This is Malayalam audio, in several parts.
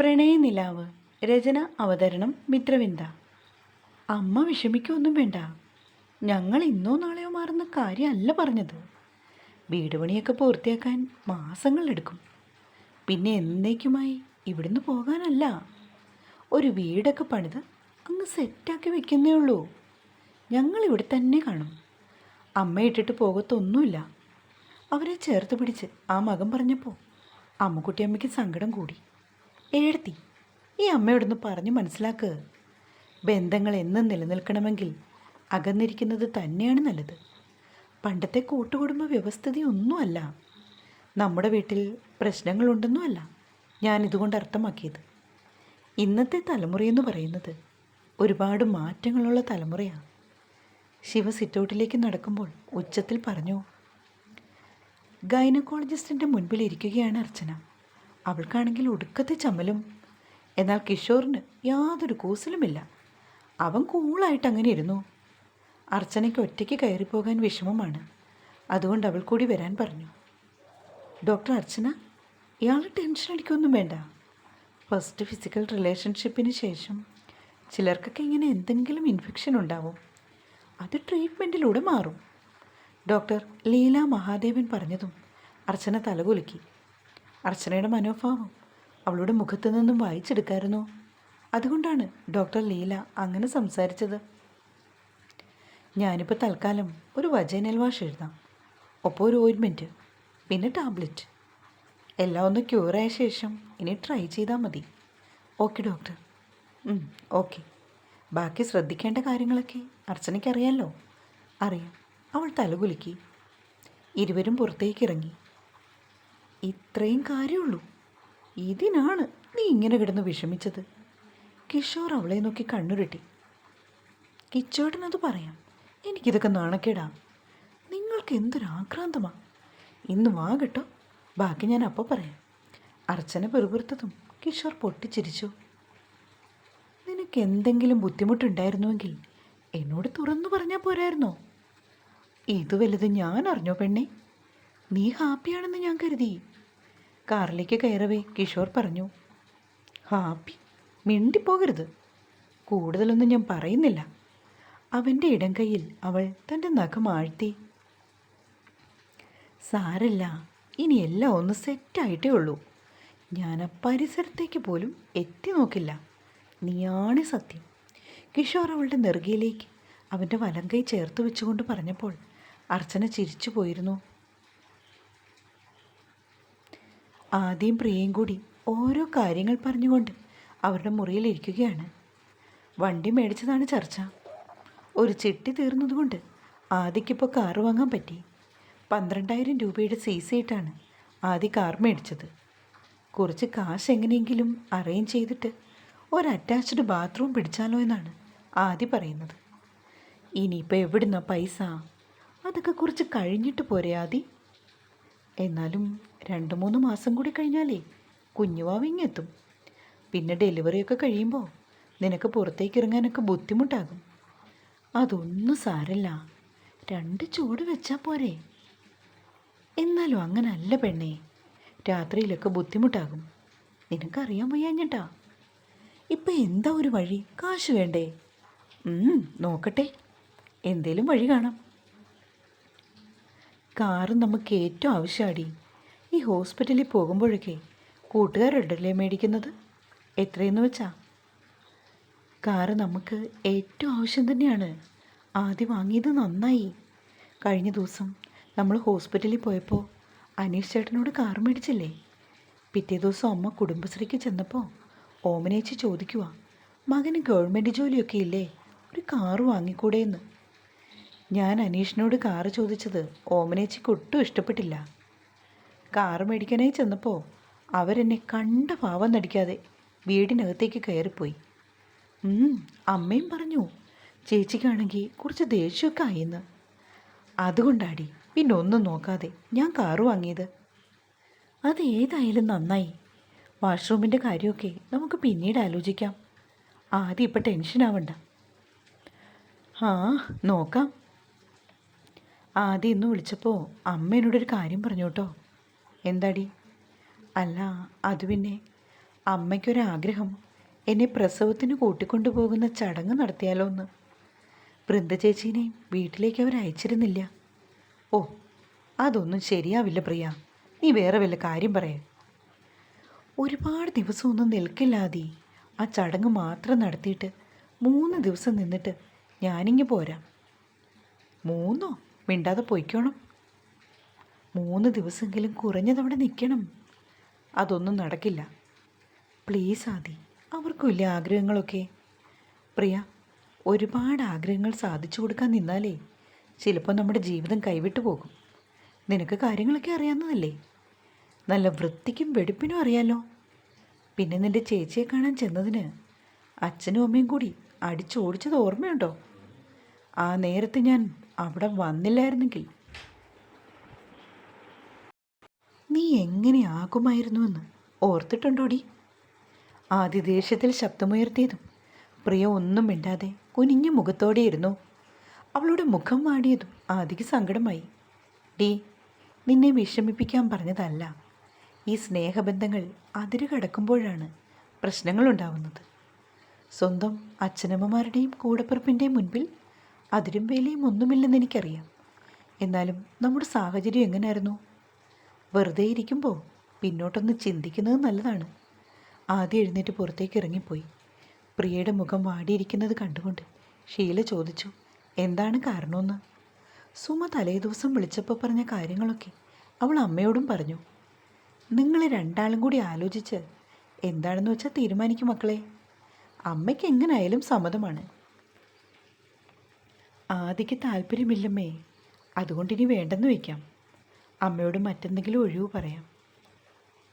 പ്രണയനിലാവ് രചന അവതരണം മിത്രവിന്ദ. അമ്മ വിഷമിക്കൊന്നും വേണ്ട. ഞങ്ങൾ ഇന്നോ നാളെയോ മാറുന്ന കാര്യമല്ല പറഞ്ഞത്. വീട് പണിയൊക്കെ പൂർത്തിയാക്കാൻ മാസങ്ങളെടുക്കും പിന്നെ എന്നേക്കുമായി ഇവിടുന്ന് പോകാനല്ല. ഒരു വീടൊക്കെ പണിത് അങ്ങ് സെറ്റാക്കി വെക്കുന്നേ ഉള്ളൂ. ഞങ്ങൾ ഇവിടെ തന്നെ കാണും. അമ്മ ഇട്ടിട്ട് പോകത്തൊന്നുമില്ല. അവരെ ചേർത്ത് പിടിച്ച് ആ മകൻ പറഞ്ഞപ്പോൾ അമ്മക്കുട്ടിയമ്മയ്ക്ക് സങ്കടം കൂടി. എഴുത്തി ഈ അമ്മയോടൊന്ന് പറഞ്ഞു മനസ്സിലാക്ക്. ബന്ധങ്ങൾ എന്നും നിലനിൽക്കണമെങ്കിൽ അകന്നിരിക്കുന്നത് തന്നെയാണ് നല്ലത്. പണ്ടത്തെ കൂട്ടുകുടുംബ വ്യവസ്ഥിതിയൊന്നുമല്ല നമ്മുടെ വീട്ടിൽ പ്രശ്നങ്ങളുണ്ടെന്നുമല്ല ഞാൻ ഇതുകൊണ്ട് അർത്ഥമാക്കിയത്. ഇന്നത്തെ തലമുറയെന്ന് പറയുന്നത് ഒരുപാട് മാറ്റങ്ങളുള്ള തലമുറയാണ് ശിവ സിറ്റൗട്ടിലേക്ക് നടക്കുമ്പോൾ ഉച്ചത്തിൽ പറഞ്ഞു ഗൈനക്കോളജിസ്റ്റിന്റെ മുൻപിൽ ഇരിക്കുകയാണ് അർച്ചന. അവൾക്കാണെങ്കിൽ ഒടുക്കത്തെ ചമ്മലും. എന്നാൽ കിഷോറിന് യാതൊരു കൂസലുമില്ല. അവൻ കൂളായിട്ട് അങ്ങനെ ഇരുന്നു. അർച്ചനയ്ക്ക് ഒറ്റയ്ക്ക് കയറിപ്പോകാൻ വിഷമമാണ്. അതുകൊണ്ട് അവൾ കൂടി വരാൻ പറഞ്ഞു. ഡോക്ടർ അർച്ചന ഇയാൾ ടെൻഷൻ അടിക്കൊന്നും വേണ്ട. ഫസ്റ്റ് ഫിസിക്കൽ റിലേഷൻഷിപ്പിന് ശേഷം ചിലർക്കൊക്കെ ഇങ്ങനെ എന്തെങ്കിലും ഇൻഫെക്ഷൻ ഉണ്ടാവും. അത് ട്രീറ്റ്മെന്റിലൂടെ മാറും. ഡോക്ടർ ലീല മഹാദേവൻ പറഞ്ഞതും അർച്ചന തലകുലുക്കി. അർച്ചനയുടെ മനോഭാവം അവളുടെ മുഖത്തു നിന്നും വായിച്ചെടുക്കായിരുന്നു. അതുകൊണ്ടാണ് ഡോക്ടർ ലീല അങ്ങനെ സംസാരിച്ചത്. ഞാനിപ്പോൾ തൽക്കാലം ഒരു വജൈനൽ വാഷ് എഴുതാം. ഒപ്പം ഒരു ഓയിൻമെന്റ് പിന്നെ ടാബ്ലറ്റ്. എല്ലാം ഒന്ന് ക്യൂറായ ശേഷം ഇനി ട്രൈ ചെയ്താൽ മതി. Okay doctor. ഓക്കെ. ബാക്കി ശ്രദ്ധിക്കേണ്ട കാര്യങ്ങളൊക്കെ അർച്ചനയ്ക്ക് അറിയാമല്ലോ അറിയാം. അവൾ തലകുലുക്കി. ഇരുവരും പുറത്തേക്ക് ഇറങ്ങി. ഇത്രയും കാര്യമുള്ളൂ. ഇതിനാണ് നീ ഇങ്ങനെ കിടന്ന് വിഷമിച്ചത്. കിഷോർ അവളെ നോക്കി കണ്ണുരുട്ടി. കിച്ചോട്ടനത് പറയാം. എനിക്കിതൊക്കെ നാണക്കേടാ. നിങ്ങൾക്ക് എന്തൊരാക്രാന്തമാ ഇന്ന് വാ കേട്ടോ. ബാക്കി ഞാൻ അപ്പോൾ പറയാം. അർച്ചന പെറുപുറത്തതും കിഷോർ പൊട്ടിച്ചിരിച്ചു. നിനക്ക് എന്തെങ്കിലും ബുദ്ധിമുട്ടുണ്ടായിരുന്നുവെങ്കിൽ എന്നോട് തുറന്നു പറഞ്ഞാൽ പോരായിരുന്നോ? ഇത് വലുത് ഞാൻ അറിഞ്ഞോ പെണ്ണെ? നീ ഹാപ്പിയാണെന്ന് ഞാൻ കരുതി. കാറിലേക്ക് കയറവേ കിഷോർ പറഞ്ഞു. ഹാപ്പി? മിണ്ടിപ്പോകരുത്. കൂടുതലൊന്നും ഞാൻ പറയുന്നില്ല. അവന്റെ ഇടം കൈയിൽ അവൾ തന്റെ നഖം ആഴ്ത്തി. സാരല്ല ഇനി എല്ലാം ഒന്ന് സെറ്റായിട്ടേ ഉള്ളൂ. ഞാൻ ആ പരിസരത്തേക്ക് പോലും എത്തി നോക്കില്ല. നീയാണ് സത്യം. കിഷോർ അവളുടെ നെറുകയിലേക്ക് അവന്റെ വലം കൈ ചേർത്ത് വെച്ചുകൊണ്ട് പറഞ്ഞപ്പോൾ അർച്ചന ചിരിച്ചു പോയിരുന്നു ആദ്യം പ്രിയയും കൂടി ഓരോ കാര്യങ്ങൾ പറഞ്ഞുകൊണ്ട് അവരുടെ മുറിയിലിരിക്കുകയാണ് വണ്ടി മേടിച്ചതാണ് ചർച്ച. ഒരു ചിട്ടി തീർന്നതുകൊണ്ട് ആദിക്കിപ്പോൾ കാറ് വാങ്ങാൻ പറ്റി. പന്ത്രണ്ടായിരം രൂപയുടെ സി സി ഇട്ടാണ് ആദ്യ കാർ മേടിച്ചത്. കുറച്ച് കാശ് എങ്ങനെയെങ്കിലും അറേഞ്ച് ചെയ്തിട്ട് ഒരു അറ്റാച്ച്ഡ് ബാത്റൂം പിടിച്ചാലോ എന്നാണ് ആദ്യ പറയുന്നത്. ഇനിയിപ്പോൾ എവിടുന്ന പൈസ? അതൊക്കെ കുറച്ച് കഴിഞ്ഞിട്ട് പോരെ ആദി. എന്നാലും രണ്ട് മൂന്ന് മാസം കൂടി കഴിഞ്ഞാലേ കുഞ്ഞുവാവിങ്ങെത്തും പിന്നെ ഡെലിവറിയൊക്കെ കഴിയുമ്പോൾ നിനക്ക് പുറത്തേക്ക് ഇറങ്ങാനൊക്കെ ബുദ്ധിമുട്ടാകും. അതൊന്നും സാരല്ല. രണ്ട് ചൂട് വെച്ചാൽ പോരെ. എന്നാലും അങ്ങനല്ല പെണ്ണേ. രാത്രിയിലൊക്കെ ബുദ്ധിമുട്ടാകും. നിനക്കറിയാൻ വയ്യാഞ്ഞിട്ടാ. ഇപ്പം എന്താ ഒരു വഴി? കാശ് വേണ്ടേ? നോക്കട്ടെ. എന്തേലും വഴി കാണാം. കാറ് നമുക്ക് ഏറ്റവും ആവശ്യമാടി ഈ ഹോസ്പിറ്റലിൽ പോകുമ്പോഴൊക്കെ കൂട്ടുകാരുണ്ടല്ലേ മേടിക്കുന്നത്? എത്രയെന്ന് വെച്ചാ? കാറ് നമുക്ക് ഏറ്റവും ആവശ്യം തന്നെയാണ്. ആദ്യം വാങ്ങിയത് നന്നായി. കഴിഞ്ഞ ദിവസം നമ്മൾ ഹോസ്പിറ്റലിൽ പോയപ്പോൾ അനീഷ് ചേട്ടനോട് കാർ മേടിച്ചില്ലേ? പിറ്റേ ദിവസം അമ്മ കുടുംബശ്രീക്ക് ചെന്നപ്പോൾ ഓമനേച്ചി ചോദിക്കുക മകന് ഗവൺമെന്റ് ജോലിയൊക്കെ ഇല്ലേ? ഒരു കാറ് വാങ്ങിക്കൂടെ എന്ന് ഞാൻ അനീഷിനോട് കാറ് ചോദിച്ചത് ഓമനേച്ചിക്ക് ഒട്ടും ഇഷ്ടപ്പെട്ടില്ല. കാറ് മേടിക്കാനായി ചെന്നപ്പോൾ അവരെന്നെ കണ്ട ഭാവം നടിക്കാതെ വീടിനകത്തേക്ക് കയറിപ്പോയി. അമ്മയും പറഞ്ഞു ചേച്ചിക്കാണെങ്കിൽ കുറച്ച് ദേഷ്യമൊക്കെ ആയിന്ന്. അതുകൊണ്ടാടി പിന്നെ ഒന്നും നോക്കാതെ ഞാൻ കാറ് വാങ്ങിയത്. അത് ഏതായാലും നന്നായി. വാഷ്റൂമിന്റെ കാര്യമൊക്കെ നമുക്ക് പിന്നീട് ആലോചിക്കാം. ആദ്യം ഇപ്പം ടെൻഷൻ ആവണ്ട. ആ നോക്കാം. ആദ്യം ഇന്ന് വിളിച്ചപ്പോൾ അമ്മ എന്നോടൊരു കാര്യം പറഞ്ഞു കേട്ടോ എന്താടി? അല്ല അത് പിന്നെ അമ്മയ്ക്കൊരാഗ്രഹം. എന്നെ പ്രസവത്തിന് കൂട്ടിക്കൊണ്ടുപോകുന്ന ചടങ്ങ് നടത്തിയാലോ എന്ന് വൃന്ദ ചേച്ചീനെയും വീട്ടിലേക്ക് അവർ അയച്ചിരുന്നില്ല. ഓ അതൊന്നും ശരിയാവില്ല പ്രിയ. നീ വേറെ വല്ല കാര്യം പറയ. ഒരുപാട് ദിവസമൊന്നും നിൽക്കില്ലാതെ ആ ചടങ്ങ് മാത്രം നടത്തിയിട്ട് മൂന്ന് ദിവസം നിന്നിട്ട് ഞാനിങ്ങ് പോരാം. മൂന്നോ? മിണ്ടാതെ പൊയ്ക്കോണം. മൂന്ന് ദിവസമെങ്കിലും കുറഞ്ഞതവിടെ നിൽക്കണം. അതൊന്നും നടക്കില്ല. പ്ലീസ് ആദി അവർക്കുമില്ല ആഗ്രഹങ്ങളൊക്കെ. പ്രിയ ഒരുപാട് ആഗ്രഹങ്ങൾ സാധിച്ചു കൊടുക്കാൻ നിന്നാലേ ചിലപ്പോൾ നമ്മുടെ ജീവിതം കൈവിട്ടു പോകും. നിനക്ക് കാര്യങ്ങളൊക്കെ അറിയാവുന്നതല്ലേ? നല്ല വൃത്തിക്കും വെടിപ്പിനും അറിയാലോ? പിന്നെ നിന്റെ ചേച്ചിയെ കാണാൻ ചെന്നതിന് അച്ഛനും അമ്മയും കൂടി അടിച്ചോടിച്ചത് ഓർമ്മയുണ്ടോ? ആ നേരത്ത് ഞാൻ അവിടെ വന്നില്ലായിരുന്നെങ്കിൽ നീ എങ്ങനെയാകുമായിരുന്നുവെന്ന് ഓർത്തിട്ടുണ്ടോടി? ആദിദേശത്തിൽ ശബ്ദമുയർത്തിയതും പ്രിയ ഒന്നും മിണ്ടാതെ കുനിഞ്ഞ മുഖത്തോടെയിരുന്നു അവളുടെ മുഖം വാടിയതും ആദിക്ക് സങ്കടമായി. ഡി നിന്നെ വിഷമിപ്പിക്കാൻ പറഞ്ഞതല്ല. ഈ സ്നേഹബന്ധങ്ങൾ അതിര് കടക്കുമ്പോഴാണ് പ്രശ്നങ്ങളുണ്ടാവുന്നത്. സ്വന്തം അച്ഛനമ്മമാരുടെയും കൂടപ്പിറപ്പിന്റെയും മുൻപിൽ അതിരും വേലയും ഒന്നുമില്ലെന്ന് എനിക്കറിയാം. എന്നാലും നമ്മുടെ സാഹചര്യം എങ്ങനെയായിരുന്നു വെറുതെ ഇരിക്കുമ്പോൾ പിന്നോട്ടൊന്ന് ചിന്തിക്കുന്നത് നല്ലതാണ്. ആദ്യം എഴുന്നേറ്റ് പുറത്തേക്ക് ഇറങ്ങിപ്പോയി. പ്രിയയുടെ മുഖം വാടിയിരിക്കുന്നത് കണ്ടുകൊണ്ട് ഷീല ചോദിച്ചു എന്താണ് കാരണമെന്ന്? സുമ തലേ ദിവസം വിളിച്ചപ്പോൾ പറഞ്ഞ കാര്യങ്ങളൊക്കെ അവൾ അമ്മയോടും പറഞ്ഞു. നിങ്ങൾ രണ്ടാളും കൂടി ആലോചിച്ച് എന്താണെന്ന് വെച്ചാൽ തീരുമാനിക്കും മക്കളെ. അമ്മയ്ക്ക് എങ്ങനായാലും സമ്മതമാണ്. ആദിക്ക് താല്പര്യമില്ലമ്മേ. അതുകൊണ്ട് ഇനി വേണ്ടെന്ന് വയ്ക്കാം അമ്മയോട് മറ്റെന്തെങ്കിലും ഒഴിവ് പറയാം.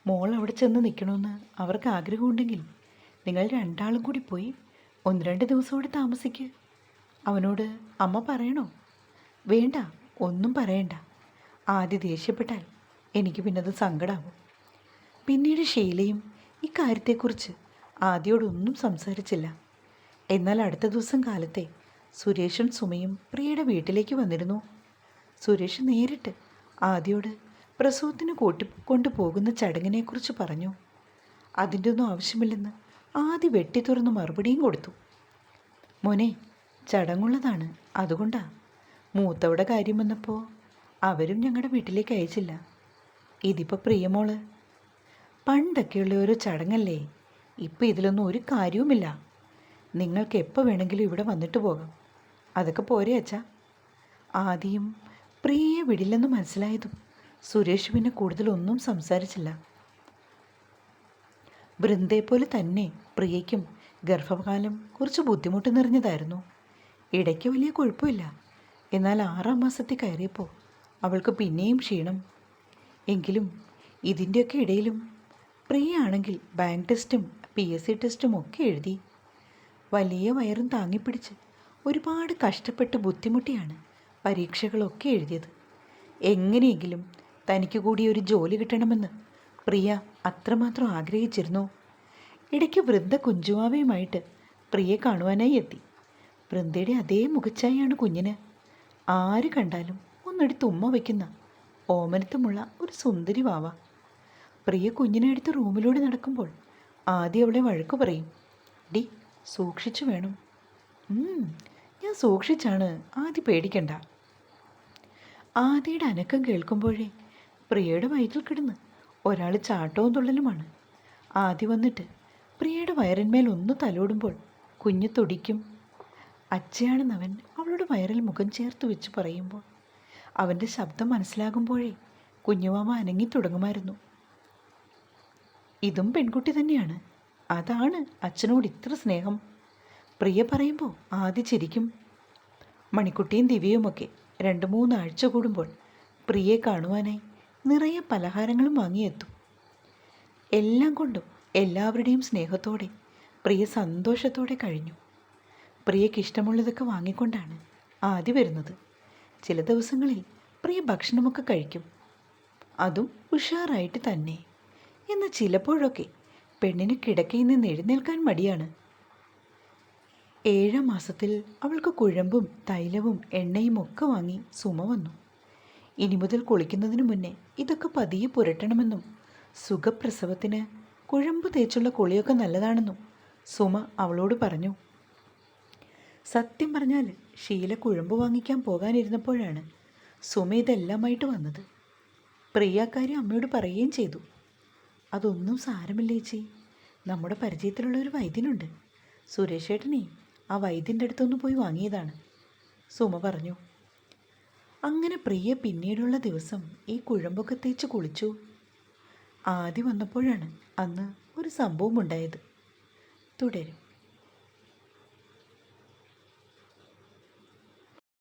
മോൾ അവിടെ ചെന്ന് നിൽക്കണമെന്ന് അവർക്ക് ആഗ്രഹമുണ്ടെങ്കിൽ നിങ്ങൾ രണ്ടാളും കൂടി പോയി ഒന്ന് രണ്ട് ദിവസം കൂടി താമസിക്ക്. അവനോട് അമ്മ പറയണോ? വേണ്ട ഒന്നും പറയണ്ട. ആദ്യ ദേഷ്യപ്പെട്ടാൽ എനിക്ക് പിന്നെ അത് സങ്കടാവും. പിന്നീട് ഷീലയും ഇക്കാര്യത്തെക്കുറിച്ച് ആദ്യയോടൊന്നും സംസാരിച്ചില്ല. എന്നാൽ അടുത്ത ദിവസം കാലത്തെ സുരേഷും സുമയും പ്രിയയുടെ വീട്ടിലേക്ക് വന്നിരുന്നു. സുരേഷ് നേരിട്ട് ആദ്യയോട് പ്രസവത്തിന് കൂട്ടിക്കൊണ്ടു കൊണ്ടുപോകുന്ന ചടങ്ങിനെക്കുറിച്ച് പറഞ്ഞു. അതിന്റെ ഒന്നും ആവശ്യമില്ലെന്ന് ആദ്യ വെട്ടി തുറന്ന് മറുപടിയും കൊടുത്തു. മോനെ ചടങ്ങുള്ളതാണ്. അതുകൊണ്ടാ. മൂത്തവിടെ കാര്യം വന്നപ്പോൾ അവരും ഞങ്ങളുടെ വീട്ടിലേക്ക് അയച്ചില്ല. ഇതിപ്പോൾ പ്രിയമോൾ പണ്ടൊക്കെയുള്ള ഒരു ചടങ്ങല്ലേ? ഇപ്പം ഇതിലൊന്നും ഒരു കാര്യവുമില്ല. നിങ്ങൾക്ക് എപ്പോൾ വേണമെങ്കിലും ഇവിടെ വന്നിട്ട് പോകാം. അതൊക്കെ പോരെ അച്ഛാ. ആദ്യം പ്രിയയെ വിടില്ലെന്ന് മനസ്സിലായതും സുരേഷ് പിന്നെ കൂടുതലൊന്നും സംസാരിച്ചില്ല. വൃന്ദയെപ്പോലെ തന്നെ പ്രിയയ്ക്കും ഗർഭകാലം കുറച്ച് ബുദ്ധിമുട്ട് നിറഞ്ഞതായിരുന്നു. ഇടയ്ക്ക് വലിയ കുഴപ്പമില്ല. എന്നാൽ ആറാം മാസത്തിൽ കയറിയപ്പോൾ അവൾക്ക് പിന്നെയും ക്ഷീണം. എങ്കിലും ഇതിന്റെയൊക്കെ ഇടയിലും പ്രിയ ആണെങ്കിൽ ബാങ്ക് ടെസ്റ്റും പി എസ് സി ടെസ്റ്റും ഒക്കെ എഴുതി വലിയ വയറും താങ്ങിപ്പിടിച്ച് ഒരുപാട് കഷ്ടപ്പെട്ട് ബുദ്ധിമുട്ടിയാണ്. പരീക്ഷകളൊക്കെ എഴുതിയത്. എങ്ങനെയെങ്കിലും തനിക്ക് കൂടി ഒരു ജോലി കിട്ടണമെന്ന് പ്രിയ അത്രമാത്രം ആഗ്രഹിച്ചിരുന്നു. ഇടയ്ക്ക് വൃന്ദ കുഞ്ചുവാവയുമായിട്ട് പ്രിയെ കാണുവാനായി എത്തി. വൃന്ദയുടെ അതേ മുഖച്ചായാണ് കുഞ്ഞിന്. ആര് കണ്ടാലും ഒന്നെടുത്ത് ഉമ്മ വയ്ക്കുന്ന ഓമനത്തുമുള്ള ഒരു സുന്ദരി വാവ. പ്രിയ കുഞ്ഞിനെ എടുത്ത് റൂമിലൂടെ നടക്കുമ്പോൾ ആദ്യം അവളെ വഴക്ക് പറയും. ഡി സൂക്ഷിച്ചു വേണം. "ഉം, ഞാൻ സൂക്ഷിച്ചാണ്. ആദ്യം പേടിക്കണ്ട. ആദിയുടെ അനക്കം കേൾക്കുമ്പോഴേ പ്രിയയുടെ വയറ്റിൽ കിടന്ന് ഒരാൾ ചാട്ടവും തുള്ളലുമാണ്. ആദി വന്നിട്ട് പ്രിയയുടെ വയറിന്മേൽ ഒന്ന് തലോടുമ്പോൾ കുഞ്ഞ് തുടിക്കും. അച്ഛയാണെന്നവൻ അവളുടെ വയറിൽ മുഖം ചേർത്ത് വെച്ച് പറയുമ്പോൾ അവന്റെ ശബ്ദം മനസ്സിലാകുമ്പോഴേ കുഞ്ഞുമാമ അനങ്ങി തുടങ്ങുമായിരുന്നു. ഇതും പെൺകുട്ടി തന്നെയാണ്. അതാണ് അച്ഛനോട് ഇത്ര സ്നേഹം. പ്രിയ പറയുമ്പോൾ ആദ്യ ചിരിക്കും. മണിക്കുട്ടിയും ദിവ്യയുമൊക്കെ രണ്ട് മൂന്ന് ആഴ്ച കൂടുമ്പോൾ പ്രിയെ കാണുവാനായി നിറയെ പലഹാരങ്ങളും വാങ്ങിയെത്തും. എല്ലാം കൊണ്ടും എല്ലാവരുടെയും സ്നേഹത്തോടെ പ്രിയ സന്തോഷത്തോടെ കഴിഞ്ഞു. പ്രിയയ്ക്ക് ഇഷ്ടമുള്ളതൊക്കെ വാങ്ങിക്കൊണ്ടാണ് ആദ്യ വരുന്നത്. ചില ദിവസങ്ങളിൽ പ്രിയ ഭക്ഷണമൊക്കെ കഴിക്കും. അതും ഉഷാറായിട്ട് തന്നെ. എന്നാൽ ചിലപ്പോഴൊക്കെ പെണ്ണിന് കിടക്കയിൽ നിന്ന് എഴുന്നേൽക്കാൻ മടിയാണ്. ഏഴാം മാസത്തിൽ അവൾക്ക് കുഴമ്പും തൈലവും എണ്ണയും ഒക്കെ വാങ്ങി സുമ വന്നു. ഇനി മുതൽ കുളിക്കുന്നതിന് മുന്നേ ഇതൊക്കെ പതിയെ പുരട്ടണമെന്നും സുഖപ്രസവത്തിന് കുഴമ്പ് തേച്ചുള്ള കുളിയൊക്കെ നല്ലതാണെന്നും സുമ അവളോട് പറഞ്ഞു. സത്യം പറഞ്ഞാൽ ഷീല കുഴമ്പ് വാങ്ങിക്കാൻ പോകാനിരുന്നപ്പോഴാണ് സുമ ഇതെല്ലാമായിട്ട് വന്നത്. പ്രിയാക്കാരി അമ്മയോട് പറയുകയും ചെയ്തു. അതൊന്നും സാരമില്ലേച്ചി നമ്മുടെ പരിചയത്തിലുള്ള ഒരു വൈദ്യനുണ്ട്. സുരേഷ് ഏട്ടനെ ആ വൈദ്യന്റെ അടുത്തൊന്ന് പോയി വാങ്ങിയതാണ്. സുമ പറഞ്ഞു അങ്ങനെ പ്രിയ പിന്നീടുള്ള ദിവസം ഈ കുഴമ്പൊക്കെ തേച്ച് കുളിച്ചു. ആദ്യം വന്നപ്പോഴാണ് അന്ന് ഒരു സംഭവം ഉണ്ടായത് തുടരും.